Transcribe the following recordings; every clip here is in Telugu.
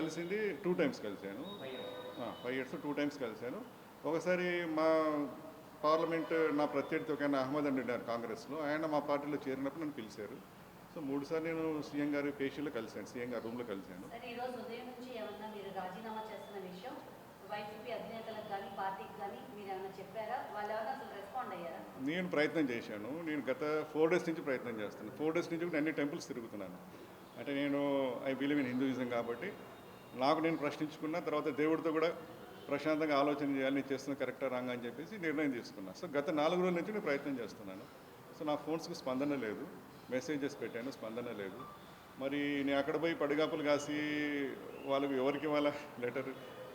కలిసింది టూ టైమ్స్ కలిశాను. ఫైవ్ ఇయర్స్ టూ టైమ్స్ కలిశాను. ఒకసారి మా పార్లమెంట్ నా ప్రత్యర్థి ఒక ఆయన అహ్మద్ అని ఉన్నారు కాంగ్రెస్లో. ఆయన మా పార్టీలో చేరినప్పుడు నన్ను పిలిచారు. సో మూడుసార్లు నేను సీఎం గారి పేషీలో కలిశాను సీఎం గారి రూమ్లో కలిశాను. నేను ప్రయత్నం చేశాను. నేను గత ఫోర్ డేస్ నుంచి ప్రయత్నం చేస్తాను ఫోర్ డేస్ నుంచి కూడా అన్ని టెంపుల్స్ తిరుగుతున్నాను. అంటే నేను ఐ బిలీవ్ ఇన్ హిందూయిజం కాబట్టి నాకు నేను ప్రశ్నించుకున్న తర్వాత దేవుడితో కూడా ప్రశాంతంగా ఆలోచన చేయాలి నేను చేస్తున్న కరెక్టా రాంగ్ అని చెప్పేసి నిర్ణయం తీసుకున్నా. సో గత నాలుగు రోజుల నుంచి నేను ప్రయత్నం చేస్తున్నాను. సో నా ఫోన్స్కి స్పందన లేదు. మెసేజెస్ పెట్టాను స్పందన లేదు. మరి నేను అక్కడ పోయి పడిగాపులు కాసి వాళ్ళకి ఎవరికి వాళ్ళ లెటర్?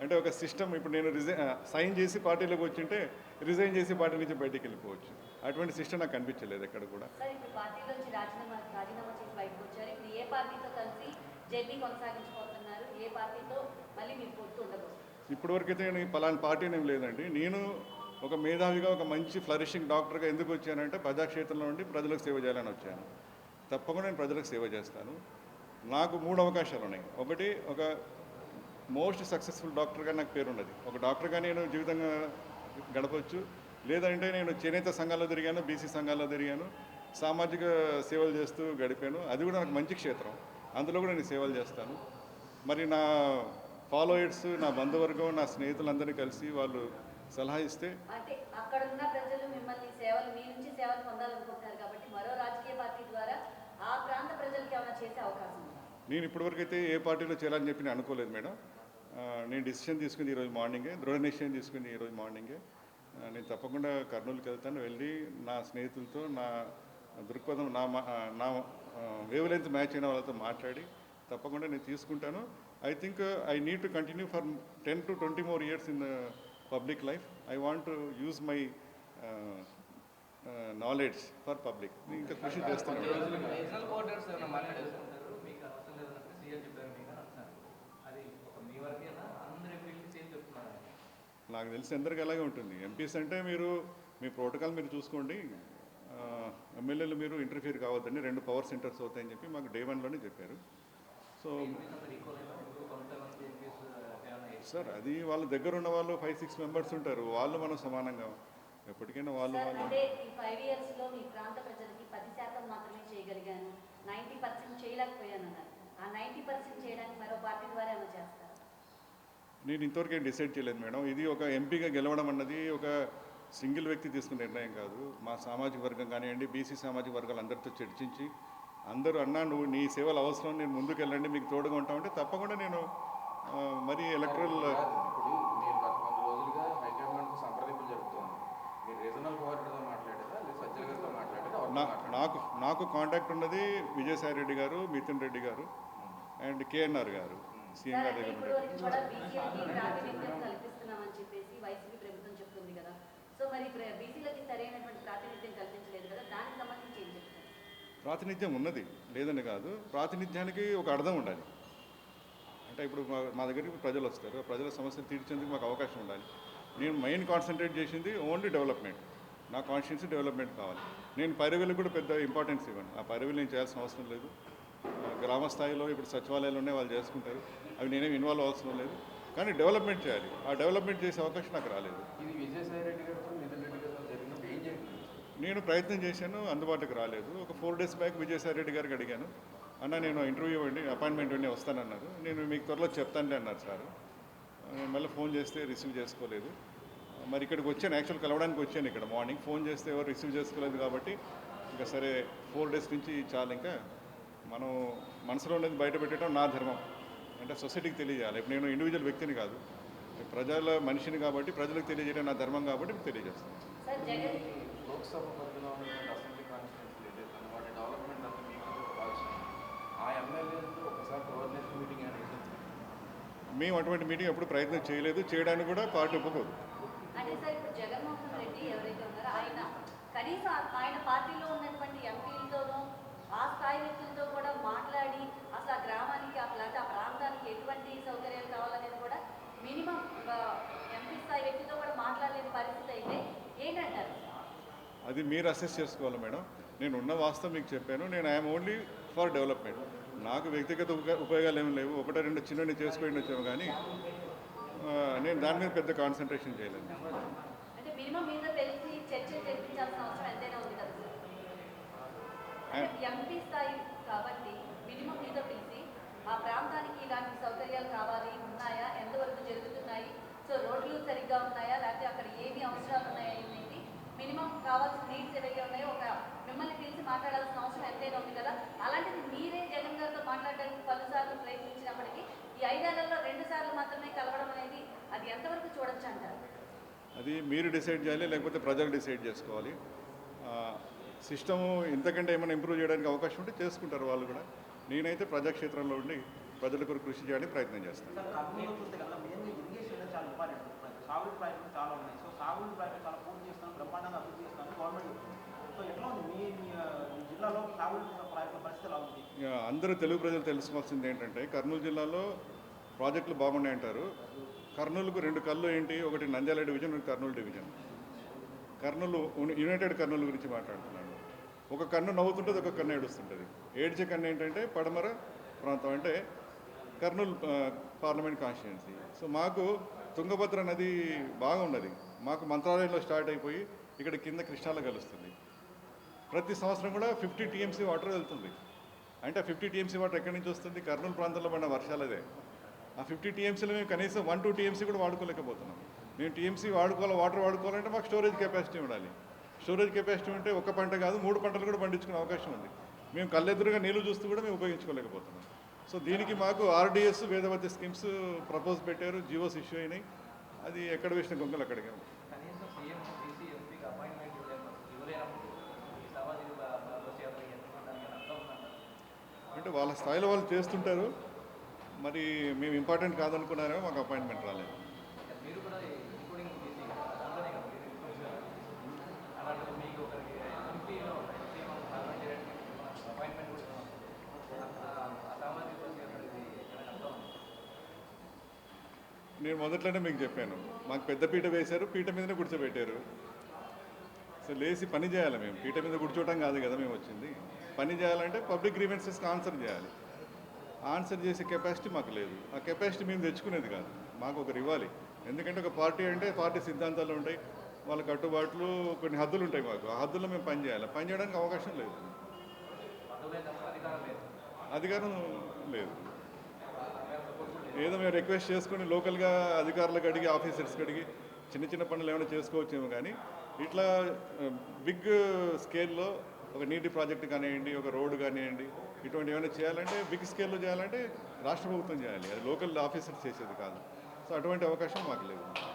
అంటే ఒక సిస్టమ్ ఇప్పుడు నేను రిజైన్ సైన్ చేసి పార్టీలోకి వచ్చింటే రిజైన్ చేసి పార్టీ నుంచి బయటికి వెళ్ళిపోవచ్చు. అటువంటి సిస్టమ్ నాకు కనిపించలేదు ఎక్కడ కూడా. రాజీనామా చేసి బయటకు వచ్చారు. ఏ పార్టీతో కలిసి జేపీ కొనసాగించబోతున్నారు ఏ పార్టీతో మళ్ళీ మీరు పొత్తు ఉండబోతున్నారు ఇప్పటివరకైతే నేను పలానా పార్టీ ఏం లేదండి. నేను ఒక మేధావిగా ఒక మంచి ఫ్లరిషింగ్ డాక్టర్గా ఎందుకు వచ్చానంటే ప్రజాక్షేత్రంలో ఉండి ప్రజలకు సేవ చేయాలని వచ్చాను. తప్పకుండా నేను ప్రజలకు సేవ చేస్తాను. నాకు మూడు అవకాశాలు ఉన్నాయి. ఒకటి ఒక మోస్ట్ సక్సెస్ఫుల్ డాక్టర్గా నాకు పేరున్నది. ఒక డాక్టర్గా నేను జీవితంగా గడపవచ్చు లేదంటే నేను చేనేత సంఘాల్లో తిరిగాను బీసీ సంఘాల్లో తిరిగాను. సామాజిక సేవలు చేస్తూ గడిపాను. అది కూడా నాకు మంచి క్షేత్రం. అందులో కూడా నేను సేవలు చేస్తాను. మరి నా ఫాలోయర్స్ నా బంధువర్గం నా స్నేహితులందరినీ కలిసి వాళ్ళు సలహా ఇస్తే అంటే అక్కడ ఉన్న ప్రజలు మిమ్మల్ని సేవలు మీ నుంచి సేవలు పొందాలనుకుంటున్నారు కాబట్టి మరో రాజకీయ పార్టీ ద్వారా ఆ ప్రాంత ప్రజలకు ఏమైనా చేసే అవకాశం ఉందా? నేను ఇప్పటివరకు అయితే ఏ పార్టీలో చేరాలని చెప్పి నేను అనుకోలేదు మేడం. నేను డిసిషన్ తీసుకుంది ఈరోజు మార్నింగే దృఢ నిశ్చయం తీసుకుంది ఈరోజు మార్నింగే. నేను తప్పకుండా కర్నూలుకి వెళ్తాను వెళ్ళి నా స్నేహితులతో నా దృక్పథం నా నా వేవ్ లెంత్ మ్యాచ్ అయిన వాళ్ళతో మాట్లాడి తప్పకుండా నేను తీసుకుంటాను. I think I need to continue for ten to twenty more years in public life I want to use my knowledge for public ఇంకా కృషి చెప్తున్నారు? నాకు తెలిసి అందరికీ అలాగే ఉంటుంది. ఎంపీస్ అంటే మీరు మీ ప్రోటోకాల్ మీరు చూసుకోండి. ఎమ్మెల్యేలు మీరు ఇంటర్ఫియర్ కావద్దండి. రెండు పవర్ సెంటర్స్ అవుతాయని చెప్పి మాకు డే వన్లోనే చెప్పారు. సో సార్ అది వాళ్ళ దగ్గర ఉన్న వాళ్ళు ఫైవ్ సిక్స్ మెంబర్స్ ఉంటారు. వాళ్ళు మనం సమానంగా ఎప్పటికైనా వాళ్ళు వాళ్ళు అంటే ఈ ఫైవ్ ఇయర్స్లో మీ ప్రాంత ప్రజలకి పది శాతం మాత్రమే చేయగలిగాను. నైంటీ పర్సెంట్ చేయలేకపోయాను అన్నారు. ఆ నైంటీ పర్సెంట్ చేయడానికి మరో పార్టీ ద్వారా ఏమైనా చేస్తారా? నేను ఇంతవరకు ఏం డిసైడ్ చేయలేదు మేడం. ఇది ఒక ఎంపీగా గెలవడం అన్నది ఒక సింగిల్ వ్యక్తి తీసుకున్న నిర్ణయం కాదు. మా సామాజిక వర్గం కానివ్వండి బీసీ సామాజిక వర్గాలు అందరితో చర్చించి అందరూ అన్నా నువ్వు నీ సేవలు అవసరం నేను ముందుకు వెళ్ళండి మీకు తోడుగా ఉంటామంటే తప్పకుండా నేను మరి ఎలక్ట్రల్? నాకు నాకు కాంటాక్ట్ ఉన్నది విజయసాయి రెడ్డి గారు మిథున్ రెడ్డి గారు అండ్ కేఎన్ఆర్ గారు సీఎం గారి దగ్గర ఇప్పుడు ఉంటారు వరకు కూడా బీసీలకి ప్రాతినిధ్యం కల్పిస్తున్నామని చెప్పేసి వైసీపీ ప్రభుత్వం చెప్తుంది కదా సో మరి బీసీలకి సరైనటువంటి ప్రాతినిధ్యం కల్పించలేదు కదా దానికి సంబంధించి ఏం చెప్తారు ప్రాతినిధ్యం ఉన్నది. లేదని కాదు ప్రాతినిధ్యానికి ఒక అర్థం ఉండాలి. అంటే ఇప్పుడు మా మా దగ్గరికి ప్రజలు వస్తారు. ప్రజల సమస్యలు తీర్చేందుకు మాకు అవకాశం ఉండాలి. నేను మెయిన్ కాన్సన్ట్రేట్ చేసింది ఓన్లీ డెవలప్మెంట్ నా కాన్స్టిట్యూన్సీ డెవలప్మెంట్ కావాలి. నేను పైరవీలకు కూడా పెద్ద ఇంపార్టెన్స్ ఇవ్వను. ఆ పైరవీలు నేను చేయాల్సిన అవసరం లేదు. గ్రామస్థాయిలో గ్రామ స్థాయిలో ఇప్పుడు సచివాలయాలు ఉన్నాయి వాళ్ళు చేసుకుంటారు. అవి నేనేమి ఇన్వాల్వ్ అవసరం లేదు. కానీ డెవలప్మెంట్ చేయాలి. ఆ డెవలప్మెంట్ చేసే అవకాశం నాకు రాలేదు ఇది విజయసాయి రెడ్డి గారితో మిథున్ రెడ్డి గారితో జరిగినప్పుడు ఏం జరిగింది నేను ప్రయత్నం చేశాను అందుబాటులోకి రాలేదు. ఒక four days back Vijayasai Reddy గారికి అడిగాను. అన్న నేను ఇంటర్వ్యూ ఇవ్వండి అపాయింట్మెంట్ ఇవ్వండి వస్తానన్నారు. నేను మీకు త్వరలో చెప్తానులే అన్నారు సార్. మళ్ళీ ఫోన్ చేస్తే రిసీవ్ చేసుకోలేదు. మరి ఇక్కడికి వచ్చాను యాక్చువల్ కలవడానికి వచ్చాను ఇక్కడ మార్నింగ్ ఫోన్ చేస్తే ఎవరు రిసీవ్ చేసుకోలేదు కాబట్టి ఇంకా సరే ఫోర్ డేస్ నుంచి చాలు ఇంకా. మనం మనసులో ఉన్నది బయట పెట్టడం నా ధర్మం. అంటే సొసైటీకి తెలియజేయాలి ఇప్పుడు నేను ఇండివిజువల్ వ్యక్తిని కాదు. ప్రజల మనిషిని కాబట్టి ప్రజలకు తెలియజేయడం నా ధర్మం కాబట్టి తెలియజేస్తాను. లోక్సభ పరిధిలో ఉన్నటువంటి అసెంబ్లీ కాన్స్టిట్యూన్సీ ఏదైతే ఉందో వాటి డెవలప్మెంట్ అంతా మీకు భావిస్తుంది ఆ ఎమ్మెల్యేలతో ఒకసారి కోఆర్డినేషన్ మీటింగ్ అనేది మేము అటువంటి మీటింగ్ ఎప్పుడు ప్రయత్నం చేయలేదు. చేయడానికి కూడా పార్టీ ఒప్పుకోదు అంటే సార్ ఇప్పుడు జగన్మోహన్ రెడ్డి ఎవరైతే ఉన్నారో ఆయన కనీసం ఆ- ఆయన పార్టీలో ఉన్నటువంటి ఎంపీలతోనూ ఆ స్థాయి వ్యక్తులతో కూడా మాట్లాడి అసలు ఆ గ్రామానికి ఆ ప్లాంట్ ఆ ప్రాంతానికి ఎటువంటి సౌకర్యాలు కావాలనేది కూడా మినిమం ఎంపీ స్థాయి వ్యక్తితో కూడా మాట్లాడలేని పరిస్థితి అయితే ఏంటంటారు అది మీరు అసెస్ చేసుకోవాలి మేడం. నేను ఉన్న వాస్తవం మీకు చెప్పాను. నేను ఐఎమ్ ఓన్లీ ఫర్ డెవలప్మెంట్ నాకు వ్యక్తిగత ఉప- ఉపయోగాలు ఏమి లేవు. ఒకటో రెండు చిన్నవి చేసుకొని వచ్చాము కానీ నేను దాని మీద పెద్ద కాన్సన్ట్రేషన్ చేయలేదు. ఆ ప్రాంతానికి ఇలాంటి సౌకర్యాలు కావాలి ఉన్నాయా? ఎంతవరకు జరుగుతున్నాయి? సో రోడ్లు సరిగ్గా ఉన్నాయా? లేకపోతే అక్కడ ఏమి అవసరాలు ఉన్నాయా? మినిమం కావాల్సిన నీడ్స్ ఏవైతే ఉన్నాయో ఒక మిమ్మల్ని పిలిచి మాట్లాడాల్సిన అవసరం ఎంతైనా ఉంది కదా? అలాంటిది మీరే జగన్ గారితో మాట్లాడడానికి పలుసార్లు ప్రయత్నించినప్పటికీ ఈ ఐదేళ్ళలో రెండు సార్లు మాత్రమే కలవడం అనేది అది ఎంతవరకు చూడొచ్చు అంటారు? అది మీరు డిసైడ్ చేయాలి లేకపోతే ప్రజలు డిసైడ్ చేసుకోవాలి. సిస్టము ఇంతకంటే ఏమైనా ఇంప్రూవ్ చేయడానికి అవకాశం ఉంటే చేసుకుంటారు వాళ్ళు కూడా. నేనైతే ప్రజాక్షేత్రంలో ఉండి ప్రజల కొరకు కృషి చేయడానికి ప్రయత్నం చేస్తాను. అందరూ తెలుగు ప్రజలు తెలుసుకోవాల్సింది ఏంటంటే కర్నూలు జిల్లాలో ప్రాజెక్టులు బాగున్నాయంటారు కర్నూలుకు రెండు కళ్ళు ఏంటి? ఒకటి నంద్యాల డివిజన్ ఒకటి కర్నూలు డివిజన్. కర్నూలు యునైటెడ్ కర్నూలు గురించి మాట్లాడుతున్నాను. ఒక కన్ను నవ్వుతుంటుంది ఒక కన్ను ఏడుస్తుంటుంది. ఏడ్చే కన్ను ఏంటంటే పడమర ప్రాంతం అంటే కర్నూలు పార్లమెంట్ కాన్స్టిట్యున్సీ సో మాకు తుంగభద్ర నది బాగా ఉన్నది మాకు మంత్రాలయంలో స్టార్ట్ అయిపోయి ఇక్కడ కింద కృష్ణాలో కలుస్తుంది. ప్రతి సంవత్సరం కూడా ఫిఫ్టీ టీఎంసీ వాటర్ వెళ్తుంది. అంటే ఫిఫ్టీ టీఎంసీ వాటర్ ఎక్కడి నుంచి వస్తుంది? కర్నూలు ప్రాంతంలో పడిన వర్షాలదే ఆ ఫిఫ్టీ టీఎంసీలో మేము కనీసం వన్ టూ టీఎంసీ కూడా వాడుకోలేకపోతున్నాం. మేము టీఎంసీ వాడుకోవాలి వాటర్ వాడుకోవాలంటే మాకు స్టోరేజ్ కెపాసిటీ ఉండాలి. స్టోరేజ్ కెపాసిటీ ఉంటే ఒక పంట కాదు మూడు పంటలు కూడా పండించుకునే అవకాశం ఉంది. మేము కళ్ళెదురుగా నీళ్ళు చూస్తూ కూడా మేము ఉపయోగించుకోలేకపోతున్నాం. సో దీనికి మాకు ఆర్డీఎస్ వేదవతి స్కీమ్స్ ప్రపోజ్ పెట్టారు. జియోస్ ఇష్యూ అయినాయి. అది ఎక్కడ వేసిన గొంగలు అక్కడికే అంటే వాళ్ళ స్థాయిలో వాళ్ళు చేస్తుంటారు. మరి మేము ఇంపార్టెంట్ కాదనుకున్నారేమో మాకు అపాయింట్మెంట్ రాలేదు. నేను మొదట్లోనే మీకు చెప్పాను. మాకు పెద్ద పీట వేశారు పీట మీదనే కూర్చోబెట్టారు. సో లేచి పని చేయాలి మేము. పీట మీద కూర్చోవటం కాదు కదా మేము వచ్చింది. పని చేయాలంటే పబ్లిక్ గ్రీవెన్సెస్కి ఆన్సర్ చేయాలి. ఆన్సర్ చేసే కెపాసిటీ మాకు లేదు. ఆ కెపాసిటీ మేము తెచ్చుకునేది కాదు. మాకు ఒకరు ఇవ్వాలి ఎందుకంటే ఒక పార్టీ అంటే పార్టీ సిద్ధాంతాలు ఉంటాయి. వాళ్ళ కట్టుబాట్లు కొన్ని హద్దులు ఉంటాయి మాకు. ఆ హద్దుల్లో మేము పని పనిచేయడానికి పని చేయడానికి అవకాశం లేదు అధికారం లేదు. అధికారం లేదు. ఏదో మేము రిక్వెస్ట్ చేసుకుని లోకల్గా అధికారులకు అడిగి ఆఫీసర్స్కి అడిగి చిన్న చిన్న పనులు ఏమైనా చేసుకోవచ్చేమో కానీ ఇట్లా బిగ్ స్కేల్లో ఒక నీటి ప్రాజెక్ట్ కానివ్వండి ఒక రోడ్డు కానివ్వండి ఇటువంటి ఏమైనా చేయాలంటే బిగ్ స్కేల్లో చేయాలంటే రాష్ట్ర ప్రభుత్వం చేయాలి. అది లోకల్ ఆఫీసర్ చేసేది కాదు. సో అటువంటి అవకాశం మాకు లేదు. లేవు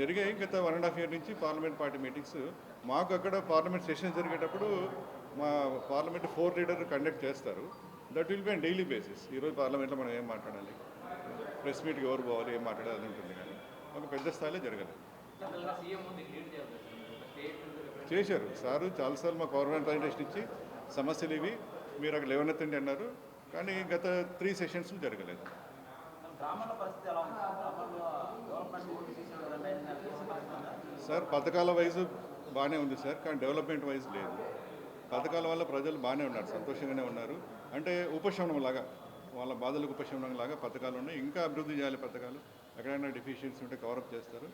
జరిగాయి గత వన్ అండ్ హాఫ్ ఇయర్ నుంచి పార్లమెంట్ పార్టీ మీటింగ్స్ మాకు అక్కడ పార్లమెంట్ సెషన్ జరిగేటప్పుడు మా పార్లమెంట్ ఫోర్ లీడర్ కండక్ట్ చేస్తారు. That will be daily basis ఈరోజు పార్లమెంట్లో మనం ఏం మాట్లాడాలి? ప్రెస్ మీట్కి ఎవరు పోవాలి ఏం మాట్లాడాలి అది ఉంటుంది కానీ ఒక పెద్ద స్థాయిలో జరగలేదు. చేశారు. సారు చాలాసార్లు మా గవర్నమెంట్ ప్రజెంటేషన్ ఇచ్చి సమస్యలు ఇవి మీరు అక్కడ లేవనెత్తండి అన్నారు. కానీ గత త్రీ సెషన్స్లో జరగలేదు? సార్ పథకాల వైజ్ బాగానే ఉంది సార్ కానీ డెవలప్మెంట్ వైజ్ లేదు. పథకాల వల్ల ప్రజలు బాగానే ఉన్నారు సంతోషంగానే ఉన్నారు. అంటే ఉపశమనం లాగా. వాళ్ళ బాధలకు ఉపశమనం లాగా పథకాలు ఉన్నాయి. ఇంకా అభివృద్ధి చేయాలి పథకాలు. ఎక్కడైనా డెఫిషియన్సీ ఉంటే కవరప్ చేస్తారు.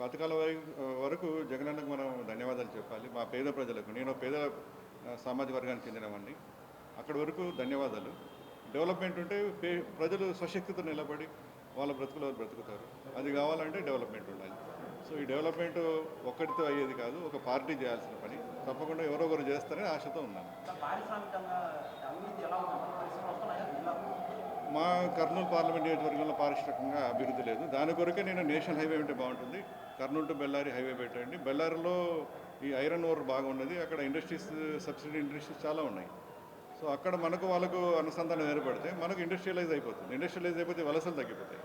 పథకాల వై- వరకు జగనన్నకు మనం ధన్యవాదాలు చెప్పాలి. మా పేద ప్రజలకు నేను పేద సామాజిక వర్గానికి చెందినవాడిని అక్కడి వరకు ధన్యవాదాలు. డెవలప్మెంట్ ఉంటే పే ప్రజలు స్వశక్తితో నిలబడి వాళ్ళ బ్రతుకులు వాళ్ళు బ్రతుకుతారు. అది కావాలంటే డెవలప్మెంట్ ఉండాలి. సో ఈ డెవలప్మెంట్ ఒక్కటితో అయ్యేది కాదు ఒక పార్టీ చేయాల్సిన పని. తప్పకుండా ఎవరో ఒకరు చేస్తారని ఆశతో ఉన్నాను. మా కర్నూలు పార్లమెంట్ నియోజకవర్గంలో పారిశ్రామికంగా అభివృద్ధి లేదు. దాని కొరకే నేను నేషనల్ హైవే ఉంటే బాగుంటుంది. కర్నూలు టు బెల్లారి హైవే పెట్టండి బెల్లారిలో ఈ ఐరన్ ఓర్ బాగున్నది. అక్కడ ఇండస్ట్రీస్ సబ్సిడీ ఇండస్ట్రీస్ చాలా ఉన్నాయి. సో అక్కడ మనకు వాళ్ళకు అనుసంధానం ఏర్పడితే మనకు ఇండస్ట్రియలైజ్ అయిపోతుంది. ఇండస్ట్రియలైజ్ అయిపోతే వలసలు తగ్గిపోతాయి.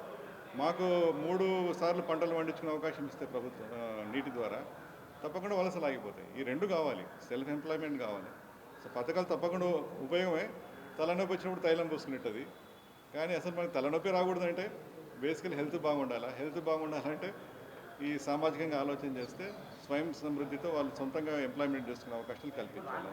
మాకు మూడు సార్లు పంటలు పండించుకునే అవకాశం ఇస్తే ప్రభుత్వం నీటి ద్వారా. తప్పకుండా వలసలు ఆగిపోతాయి ఈ రెండు కావాలి. సెల్ఫ్ ఎంప్లాయ్మెంట్ కావాలి. సో పథకాలు తప్పకుండా ఉపయోగమే. తలనొప్పి వచ్చినప్పుడు తైలం పూసుకునేటది. కానీ అసలు మనకి తలనొప్పి రాకూడదంటే బేసికల్ హెల్త్ బాగుండాలా? హెల్త్ బాగుండాలంటే ఈ సామాజికంగా ఆలోచన చేస్తే స్వయం సమృద్ధితో వాళ్ళు సొంతంగా ఎంప్లాయ్మెంట్ చేసుకునే అవకాశాలు కల్పించాలి.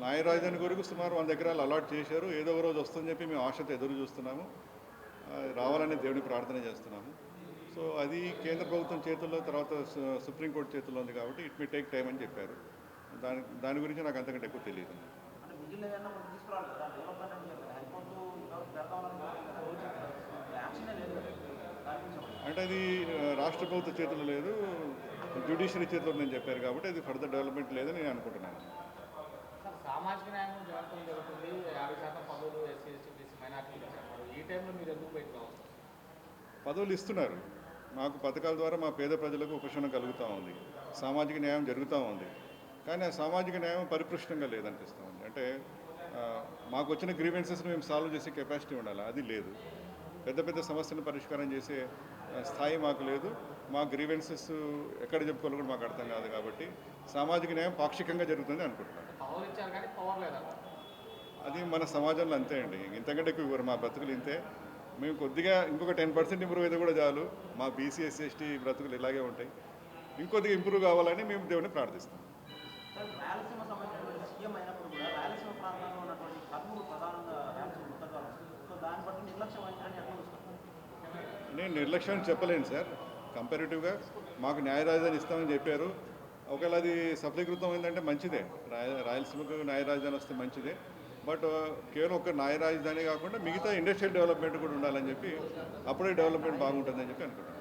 న్యాయ రాజధాని కొరకు సుమారు వంద ఎకరాలు అలాట్ చేశారు. ఏదో ఒక రోజు వస్తుందని చెప్పి మేము ఆశతో ఎదురు చూస్తున్నాము. రావాలని దేవుని ప్రార్థన చేస్తున్నాము. సో అది కేంద్ర ప్రభుత్వం చేతుల్లో తర్వాత సుప్రీంకోర్టు చేతుల్లో ఉంది కాబట్టి ఇట్ మీ టేక్ టైం అని చెప్పారు. దాని దాని గురించి నాకు అంతకంటే ఎక్కువ తెలియదు అంటే అది రాష్ట్ర ప్రభుత్వ చేతుల్లో లేదు జ్యుడిషియరీ చేతిలో ఉందని చెప్పారు కాబట్టి అది ఫర్దర్ డెవలప్మెంట్ లేదని నేను అనుకుంటున్నాను. సామాజిక న్యాయం జరుగుతుంది. యాభై శాతం పదవులు ఎస్సీ ఎస్టీ బీసీ పదవులు ఇస్తున్నారు. మాకు పథకాల ద్వారా మా పేద ప్రజలకు ఉపశమనం కలుగుతూ ఉంది. సామాజిక న్యాయం జరుగుతూ ఉంది. కానీ ఆ సామాజిక న్యాయం పరిపృష్టంగా లేదనిపిస్తూ ఉంది అంటే మాకు వచ్చిన గ్రీవెన్సెస్ మేము సాల్వ్ చేసే కెపాసిటీ ఉండాలి? అది లేదు. పెద్ద పెద్ద సమస్యలను పరిష్కారం చేసే స్థాయి మాకు లేదు. మా గ్రీవెన్సెస్ ఎక్కడ చెప్పుకోవాలో కూడా మాకు అర్థం కాదు కాబట్టి సామాజిక న్యాయం పాక్షికంగా జరుగుతుంది అనుకుంటున్నాను. అది మన సమాజంలో అంతే అండి. ఇంతకంటే ఎక్కువ ఇవ్వరు మా బ్రతుకులు ఇంతే. మేము కొద్దిగా ఇంకొక టెన్ పర్సెంట్ ఇంప్రూవ్ అయితే కూడా చాలు. మా బీసీ ఎస్సీ ఎస్టీ బ్రతుకులు ఇలాగే ఉంటాయి. ఇంకొద్దిగా ఇంప్రూవ్ కావాలని మేము దేవుని ప్రార్థిస్తాం నేను నిర్లక్ష్యం చెప్పలేను సార్. కంపారిటివ్గా మాకు న్యాయ రాజధాని ఇస్తామని చెప్పారు. ఒకవేళ అది సఫలీకృతం అయిందంటే మంచిదే. రాయ రాయలసీమకు న్యాయ రాజధాని వస్తే మంచిదే. బట్ కేవలం ఒక న్యాయ రాజధాని కాకుండా మిగతా ఇండస్ట్రియల్ డెవలప్మెంట్ కూడా ఉండాలని చెప్పి అప్పుడే డెవలప్మెంట్ బాగుంటుందని చెప్పి అనుకుంటున్నాను.